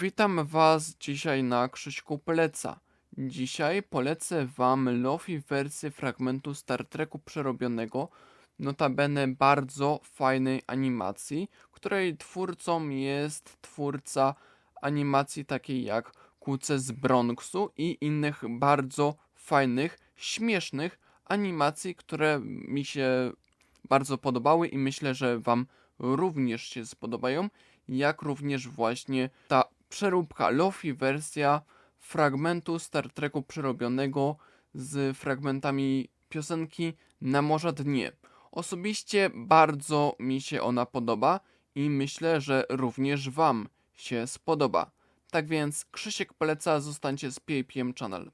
Witam Was dzisiaj na Krzyśku Pleca. Dzisiaj polecę Wam Lofi wersję fragmentu Star Treku przerobionego, notabene bardzo fajnej animacji, której twórcą jest twórca animacji takiej jak Kuce z Bronxu i innych bardzo fajnych, śmiesznych animacji, które mi się bardzo podobały i myślę, że Wam również się spodobają, jak również właśnie ta przeróbka Lofi wersja fragmentu Star Treku przerobionego z fragmentami piosenki Na Morza Dnie. Osobiście bardzo mi się ona podoba i myślę, że również Wam się spodoba. Tak więc Krzysiek poleca, zostańcie z PAPM Channel.